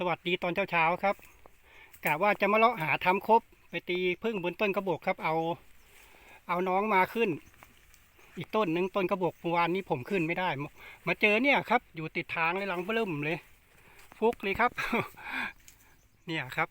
สวัสดีตอนเช้าๆครับกะว่าจะมาเลาะหาทำครบไปตีพึ่งบนต้นกระบอกครับ เอา เอาน้องมาขึ้น อีกต้นหนึ่งต้นกระบอกเมื่อวานนี้ผมขึ้นไม่ได้ มาเจอเนี่ยครับ อยู่ติดทางเลยหลังเบิ่มเลยฟุกเลยครับ เนี่ยครับ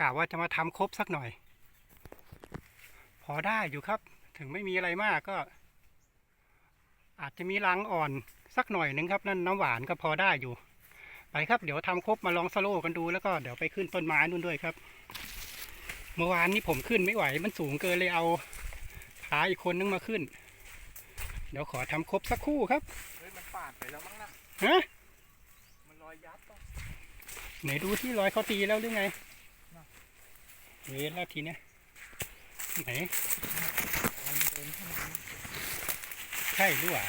กะว่าจะมาทำครบสักหน่อย พอได้อยู่ครับ ถึงไม่มีอะไรมากก็ อาจจะมีรังอ่อนสักหน่อยหนึงครับ นั่นน้ำหวานก็พอได้อยู่ ไปครับเดี๋ยวทำครบมาลองสโลว์กันดูแล้วก็เดี๋ยวไปขึ้นต้นไม้นู่นด้วยครับ เมื่อวานนี้ผมขึ้นไม่ไหว มันสูงเกินเลยเอาขาอีกคนนึงมาขึ้น เดี๋ยวขอทำครบสักครู่ครับเฮ้ยมันปาดไปแล้วมั้งนะฮะมันรอยยับป่ะไหนดูที่รอยเขาตีแล้วหรือไงเฮ้ยแล้วทีเนี้ยไหนรอยเดินเข้ามาใช่หรือเปล่า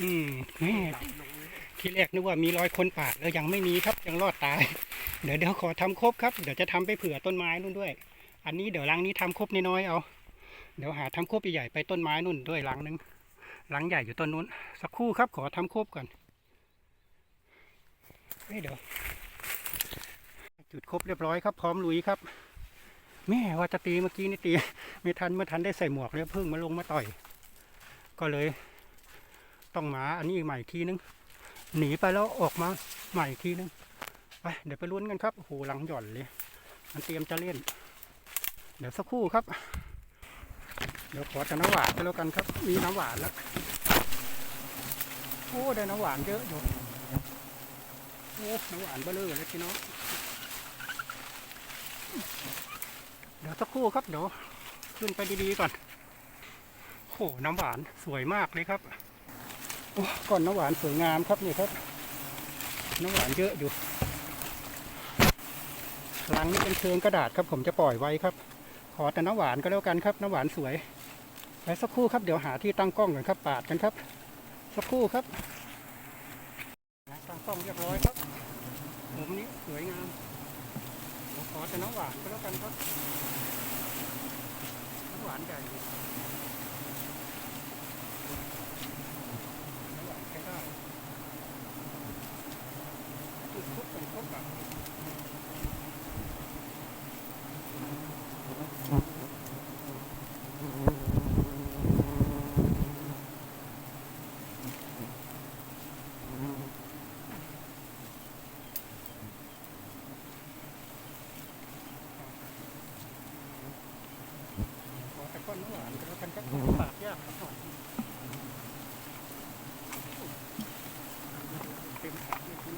อืมแม่ที่แรกนึกว่ามีรอยคนปาดแล้วยังไม่มีครับยังรอดตาย เดี๋ยวเดี๋ยวขอทำครบครับ เดี๋ยวจะทำไปเผื่อต้นไม้นู่นด้วย อันนี้เดี๋ยวรังนี้ทำครบน้อยๆเอา เดี๋ยวหาทำครบใหญ่ๆไปต้นไม้นู่นด้วยรังนึงรังใหญ่อยู่ต้นนู้น สักครู่ครับ ขอทำครบก่อนเฮ้เดี๋ยวจุดครบเรียบร้อยครับ พร้อมลุยครับ แม่ว่าจะตีเมื่อกี้นี่ตี ไม่ทันเมื่อทันได้ใส่หมวกเลยเพิ่งมาลงมาต่อย ก็เลย ต้องมาอันนี้ใหม่อีกทีนึง หนีไปแล้วออกมาใหม่อีกทีนึงไปเดี๋ยวไปลุ้นกันครับโอ้โหหลังหย่อนเลย มันเตรียมจะเล่น เดี๋ยวสักครู่ครับ เดี๋ยวขอแต่น้ำหวานไปแล้วกันครับ มีน้ำหวานแล้วโอ้ได้น้ำหวานเยอะอยู่โอ้น้ำหวานเบลอเลยพี่น้องเดี๋ยวสักครู่ครับเดี๋ยวขึ้นไปดีๆก่อนโอ้น้ำหวานสวยมากเลยครับ ก้อนน้ำหวานสวยงามครับนี่ครับ น้ำหวานเยอะอยู่รังนี้เป็นเชิงกระดาษครับผมจะปล่อยไว้ครับ ขอแต่น้ำหวานก็แล้วกันครับ น้ำหวานสวยไปสักครู่ครับเดี๋ยวหาที่ตั้งกล้องก่อนครับปาดกันครับ สักครู่ครับตั้งกล้องเรียบร้อยครับมุมนี้สวยงามขอแต่น้ำหวานก็แล้วกันครับน้ำหวานใหญ่อยู่น้ำหวานใช้ได้จุดครบเป็นครบแบบ ขอแต่ก้อน กานก็แล้วกันครับปากยากสักหน่อยเต็มถังเลยคุณ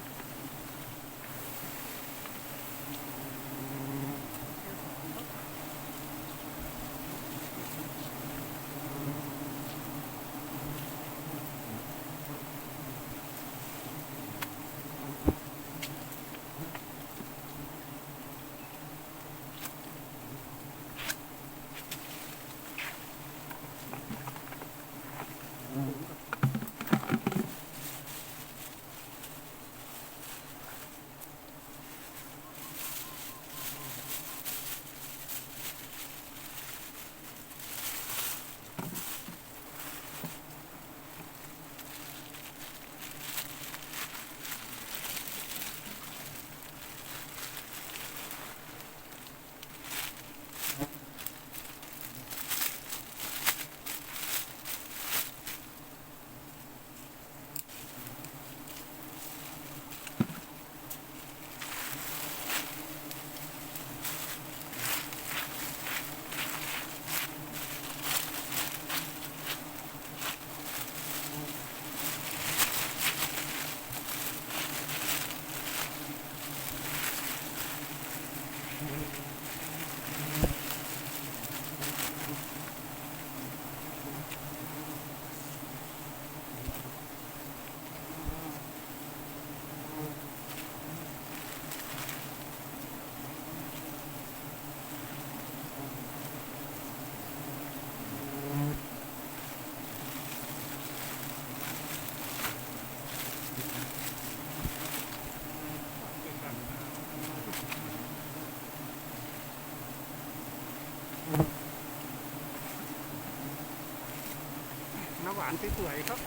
น้ำหวานสวยๆครับ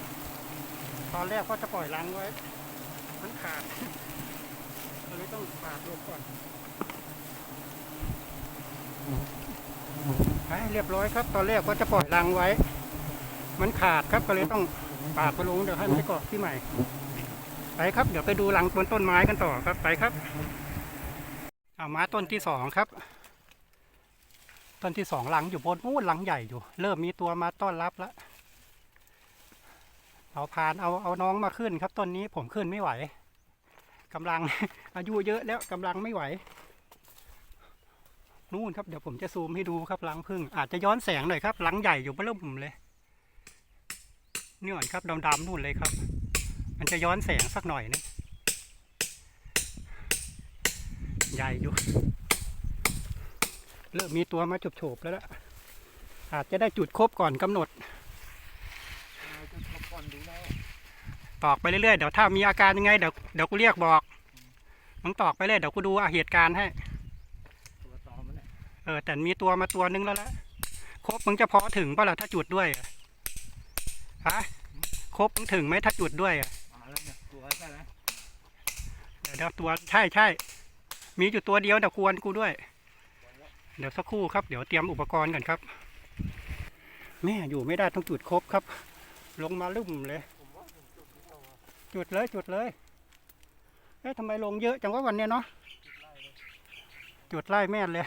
ตอนแรกก็จะปล่อยรังไว้ มันขาดก็เลยต้องปาดลงก่อนไปเรียบร้อยครับ ตอนแรกก็จะปล่อยรังไว้ มันขาดครับก็เลยต้องปาดไปลงเดี๋ยวให้มันไปเกาะที่ใหม่ ไปครับ เดี๋ยวไปดูรังบนต้นไม้กันต่อครับ ไปครับเอามาต้นที่สองครับ ต้นที่สองหลังอยู่บนนู้หลังใหญ่อยู่ เริ่มมีตัวมาต้อนรับแล้วเอาพานเอาเอาน้องมาขึ้นครับต้นนี้ผมขึ้นไม่ไหวกำลังอายุเยอะแล้วกำลังไม่ไหว นู่นครับเดี๋ยวผมจะซูมให้ดูครับหลังพึ่ง อาจจะย้อนแสงหน่อยครับหลังใหญ่อยู่เบิ่มเลยนี่ก่อนครับดำๆนู่นเลยครับ มันจะย้อนแสงสักหน่อยนึงใหญ่อยู่ เริ่มมีตัวมาจบโฉบๆแล้วล่ะอาจจะได้จุดครบก่อนกำหนดเราจะทบก่อนดูแล้วตอกไปเรื่อยๆเดี๋ยวถ้ามีอาการยังไงเดี๋ยวเดี๋ยวกูเรียกบอกมึงตอกไปเลยเดี๋ยวกูดูอะเหตุการณ์ให้ตัวตอมันเนี่ยเออแต่มีตัวมาตัวนึงแล้วละครบมึงจะพอถึงป่ะล่ะถ้าจุดด้วยอะฮะครบมึงถึงไหมถ้าจุดด้วยอะมาแล้วเนี่ยตัวใช่ไหมเดี๋ยวเดี๋ยวตัวใช่ใช่มีอยู่ตัวเดียวเดี๋ยวกวนกูด้วย เดี๋ยวสักครู่ครับ เดี๋ยวเตรียมอุปกรณ์กันครับ แม่อยู่ไม่ได้ต้องจุดครบครับ ลงมาลุ่มเลย จุดเลยจุดเลยเอ๊ะทำไมลงเยอะจังว่าวันเนี้ยเนาะจุดไล่แม่นเลย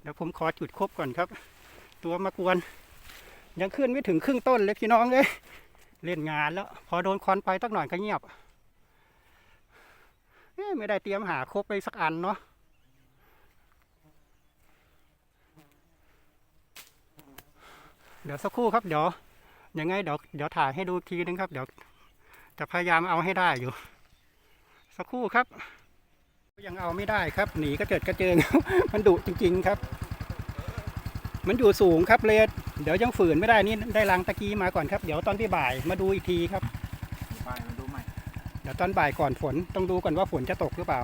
เดี๋ยวผมขอจุดครบก่อนครับ ตัวมากวน ยังขึ้นไม่ถึงครึ่งต้นเลยพี่น้องเลยเล่นงานแล้ว พอโดนควันไปสักหน่อยก็เงียบเอ๊ะไม่ได้เตรียมหาครบไปสักอันเนาะ เดี๋ยวสักครู่ครับ เดี๋ยวยังไงเดี๋ยวเดี๋ยวถ่ายให้ดูอีกทีนึงครับ เดี๋ยวจะพยายามเอาให้ได้อยู่ สักครู่ครับ ยังเอาไม่ได้ครับ หนีกระเจิดกระเจิง มันดุจริง ๆครับ มันอยู่สูงครับเลยเดี๋ยวยังฝืนไม่ได้นี่ได้รังตะกี้มาก่อนครับ เดี๋ยวตอนที่บ่ายมาดูอีกทีครับไปมาดูใหม่เดี๋ยวตอนบ่ายก่อนฝนต้องดูก่อนว่าฝนจะตกหรือเปล่า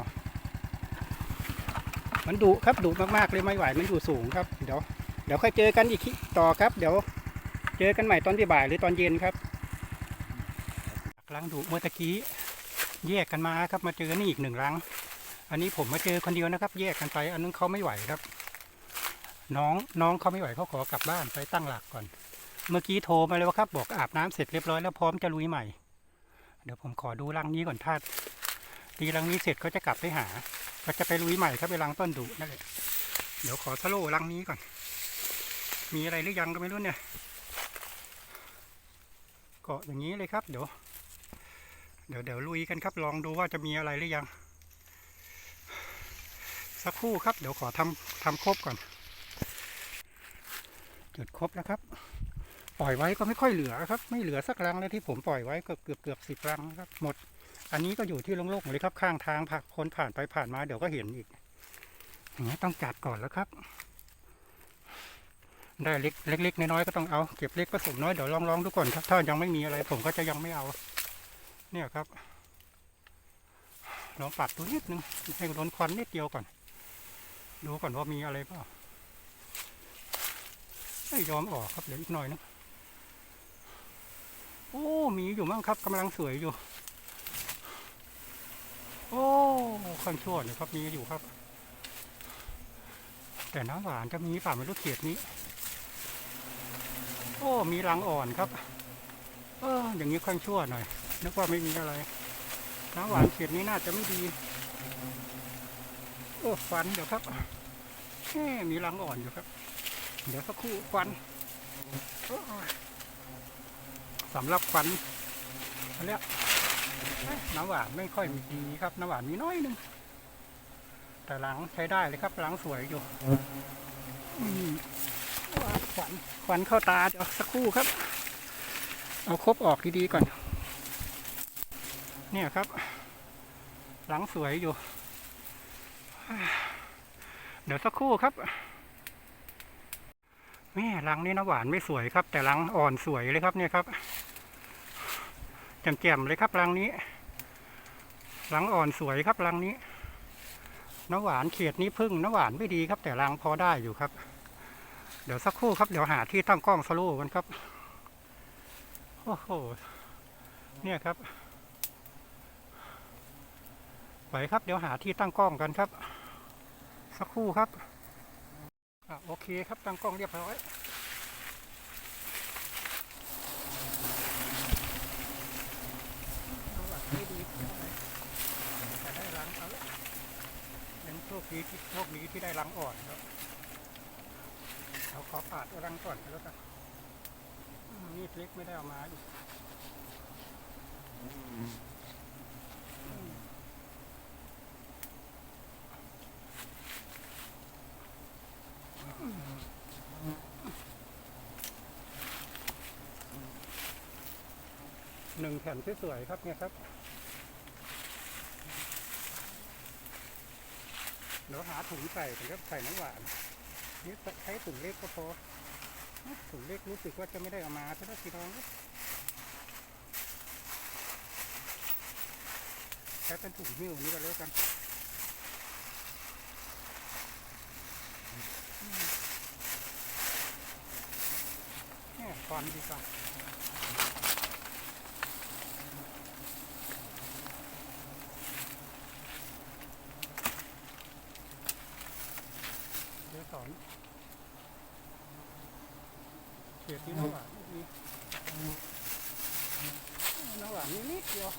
มันดุครับดุมากๆเลยไม่ไหวมันอยู่สูงครับ เดี๋ยว เดี๋ยวค่อยเจอกันอีกต่อครับ เดี๋ยวเจอกันใหม่ตอนที่บ่ายหรือตอนเย็นครับรังดุเมื่อตะกี้แยกกันมาครับมาเจอนี่อีกหนึ่งรัง อันนี้ผมมาเจอคนเดียวนะครับ แยกกันไป อันนึงเขาไม่ไหวครับ น้องน้องเขาไม่ไหวเขาขอกลับบ้านไปตั้งหลักก่อน เมื่อกี้โทรมาเลยว่าครับ บอกอาบน้ำเสร็จเรียบร้อยแล้วพร้อมจะลุยใหม่ เดี๋ยวผมขอดูรังนี้ก่อนถ้าตีรังนี้เสร็จก็จะกลับไปหา ก็จะไปลุยใหม่ครับไปรังต้นดุนั่นแหละเดี๋ยวขอสโลว์รังนี้ก่อน มีอะไรหรือยังก็ไม่รู้เนี่ยเกาะอย่างนี้เลยครับ เดี๋ยว เดี๋ยวเดี๋ยวลุยกันครับ ลองดูว่าจะมีอะไรหรือยัง สักครู่ครับ เดี๋ยวขอทำทำครบก่อน จุดครบแล้วครับ ปล่อยไว้ก็ไม่ค่อยเหลือครับ ไม่เหลือสักรังเลยที่ผมปล่อยไว้เกือบเกือบเกือบสิบรังครับ หมด อันนี้ก็อยู่ที่โล่งๆเลยครับ ข้างทางผักคนผ่านไปผ่านมา เดี๋ยวก็เห็นอีกอย่างนี้ต้องจัดก่อนแล้วครับ ได้เล็กเล็กๆน้อยๆก็ต้องเอาเก็บเล็กผสมน้อยเดี๋ยวลองลองดูก่อนครับถ้ายังไม่มีอะไรผมก็จะยังไม่เอา เนี่ยครับลองปัดดูนิดนึงให้โดนควันนิดเดียวก่อน ดูก่อนว่ามีอะไรเปล่าไม่ยอมออกครับเดี๋ยวอีกหน่อยนึงโอ้มีอยู่มั้งครับกำลังสวยอยู่ โอ้ข้างชั่วเนี่ยครับมีอยู่ครับ แต่น้ำหวานจะมีป่าไม่รู้เขียดนี้ อ้มีรังอ่อนครับ เอออย่างนี้ข้างชั่วหน่อย นึกว่าไม่มีอะไร น้ำหวานเขียดนี้น่าจะไม่ดี โอ้ฟันเดี๋ยวครับแหมมีรังอ่อนอยู่ครับ เดี๋ยวสักครู่ฟันสำหรับฟันอันเนี้ยเอ๊ะน้ำหวานไม่ค่อยมีดีครับ น้ำหวานมีน้อยหนึง แต่หลังใช้ได้เลยครับหลังสวยอยู่ ขวัญขวัญเข้าตาเดี๋ยวสักครู่ครับ เอาครบออกดีๆก่อน เนี่ยครับ หลังสวยอยู่ เดี๋ยวสักครู่ครับแม่รังนี่นะหวานไม่สวยครับ แต่รังอ่อนสวยเลยครับเนี่ยครับแจ่มๆเลยครับรังนี้รังอ่อนสวยครับรังนี้น้ำหวานเขียดนี้พึ่งน้ำหวานไม่ดีครับ แต่รังพอได้อยู่ครับ เดี๋ยวสักครู่ครับ เดี๋ยวหาที่ตั้งกล้องสโลว์กันครับ โอ้โห เนี่ยครับไหวครับ เดี๋ยวหาที่ตั้งกล้องกันครับ สักครู่ครับอโอเคครับ ตั้งกล้องเรียบร้อยเอาล่ะไม่ดีแต่ได้รังเอาละยังโชคดีที่โชคดีที่ได้รังอ่อนครับ อปาดเอารังก่อนแล้วกันอืมมีดเล็กไม่ได้เอามาอีกหนึ่งแผ่นสวยๆครับเนี่ยครับ เดี๋ยวหาถุงใส่ถึงจะใส่น้ำหวาน นี่ใช้ถุงเล็กก็พอถุงเล็กรู้สึกว่าจะไม่ได้เอามาถ้าได้พี่น้องใช้เป็นถุงหิ้วนี่ก็แล้วกันเนี่ยก่อนดีกว่าเดี๋ยวสอน เขียดที่น้ำหวานนี่น้ำหวานนิดนิดเดียว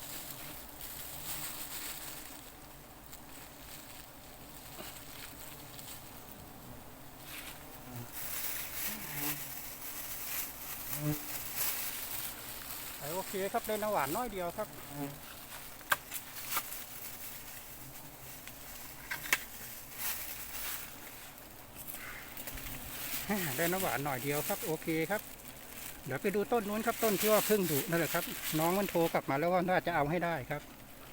โอเคครับได้น้ำหวานน้อยเดียวครับ ได้น้ำหวานหน่อยเดียวครับโอเคครับ เดี๋ยวไปดูต้นนู้นครับต้นที่ว่าเพิ่งดุนั่นแหละครับ น้องมันโทรกลับมาแล้วว่าน่าจะเอาให้ได้ครับ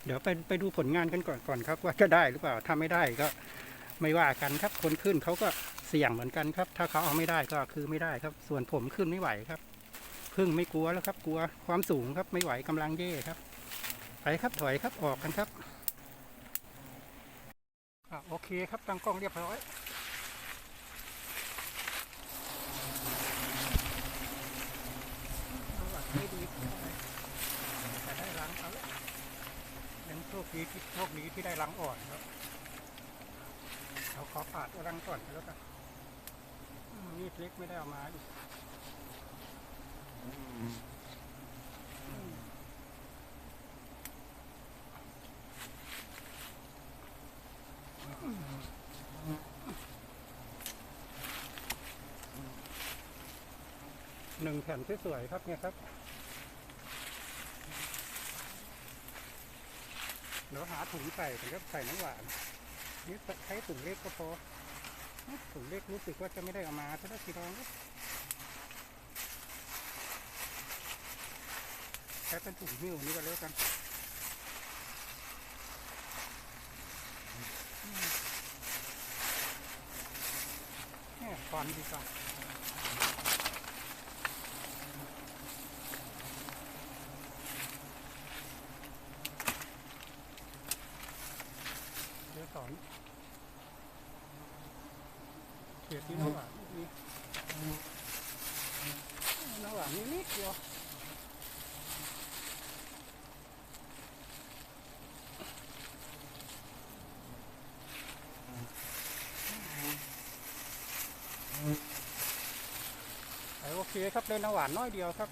เดี๋ยวไปไปดูผลงานกันก่อนก่อนครับ ว่าจะได้หรือเปล่าถ้าไม่ได้ก็ไม่ว่ากันครับ คนขึ้นเขาก็เสี่ยงเหมือนกันครับ ถ้าเขาเอาไม่ได้ก็คือไม่ได้ครับ ส่วนผมขึ้นไม่ไหวครับพึ่งไม่กลัวแล้วครับ กลัวความสูงครับไม่ไหวกำลังเย่ครับไปครับถอยครับออกกันครับอะโอเคครับตั้งกล้องเรียบร้อย เอาล่ะ ไม่ดีแต่ได้รังเอาละยังโชคดีที่โชคดีที่ได้รังอ่อนครับเราขอปาดเอารังก่อนแล้วกันอืมมีดเล็กไม่ได้เอามาอีกหนึ่งแผ่นสวยๆครับเนี่ยครับ เดี๋ยวหาถุงใส่ถึงจะใส่น้ำหวาน นี่ใช้ถุงเล็กก็พอถุงเล็กรู้สึกว่าจะไม่ได้เอามาถ้าได้พี่น้องใช้เป็นถุงหิ้วนี่ก็แล้วกันเนี่ยความดีกว่าเดี๋ยวสอน เขียที่น้ำหวานนี่น้ำหวานนิดนิดเดียวโอเคครับได้น้ำหวานน้อยเดียวครับ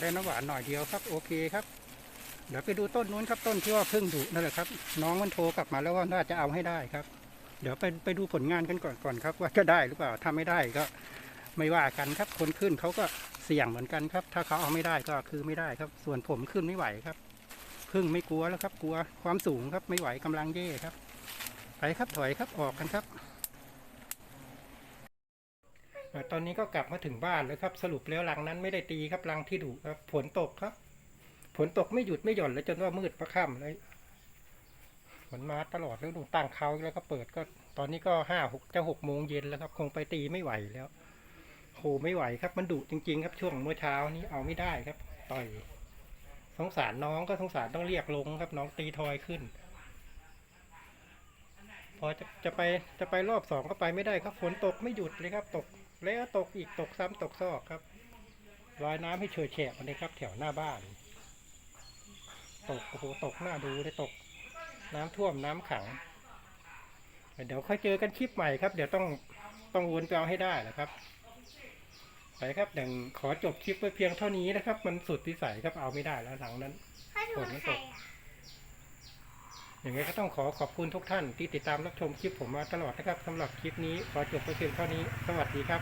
ได้น้ำหวานหน่อยเดียวครับ โอเคครับ เดี๋ยวไปดูต้นนู้นครับต้นที่ว่าพิ่งดุนั่นแหละครับ น้องมันโทรกลับมาแล้วว่าน่าจะเอาให้ได้ครับ เดี๋ยวไปไปดูผลงานกันก่อนก่อนครับ ว่าจะได้หรือเปล่าถ้าไม่ได้ก็ ไม่ว่ากันครับ คนขึ้นเขาก็เสี่ยงเหมือนกันครับ ถ้าเขาเอาไม่ได้ก็คือไม่ได้ครับ ส่วนผมขึ้นไม่ไหวครับพึ่งไม่กลัวแล้วครับ กลัวความสูงครับไม่ไหวกำลังเย่ครับไปครับถอยครับออกกันครับ ตอนนี้ก็กลับมาถึงบ้านแล้วครับ สรุปแล้วรังนั้นไม่ได้ตีครับรังที่ดุครับฝนตกครับฝนตกไม่หยุดไม่หย่อนเลยจนว่ามืดประค่ำเลยฝนมาตลอดแล้วดูตั้งเขาแล้วก็เปิดก็ ตอนนี้ก็ห้าหกจะหกโมงเย็นแล้วครับ คงไปตีไม่ไหวแล้วโหไม่ไหวครับ มันดุจริง ๆ ครับช่วงเมื่อเช้านี้เอาไม่ได้ครับ ต่อย สงสารน้องก็สงสารต้องเรียกลงครับ น้องตีทอยขึ้น พออจะจะไปจะไปรอบสองก็ไปไม่ได้ครับฝนตกไม่หยุดเลยครับ ตก แล้วตกอีกตกซ้ำตกซอกครับลอยน้ำให้เฉยแฉะมาเลยครับ แถวหน้าบ้าน ตกโอ้โหตกหน้าดูเลยตก น้ำท่วมน้ำขัง เดี๋ยวค่อยเจอกันคลิปใหม่ครับ เดี๋ยวต้องต้องวนไปเอาให้ได้นะครับไปครับเดี๋ยวขอจบคลิปไว้เพียงเท่านี้นะครับ มันสุดวิสัยครับเอาไม่ได้แล้วหลังนั้นถ้าดูใคร อย่างไรก็ต้องขอขอบคุณทุกท่านที่ติดตามรับชมคลิปผมมาตลอดนะครับสำหรับคลิปนี้ขอจบไปเพียงเท่านี้ สวัสดีครับ